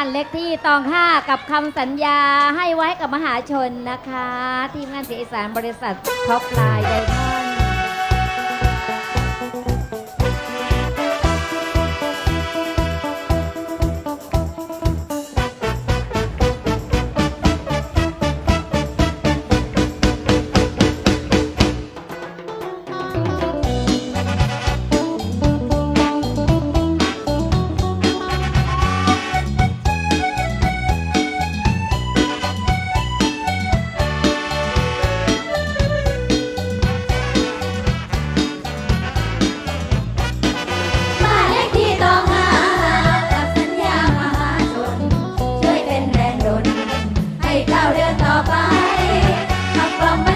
านเล็กที่ตองห้ากับคำสัญญาให้ไว้กับมหาชนนะคะ ทีมงานเสียสานบริษัทท็อปไลน์ไดม เดินต่อไปหากความ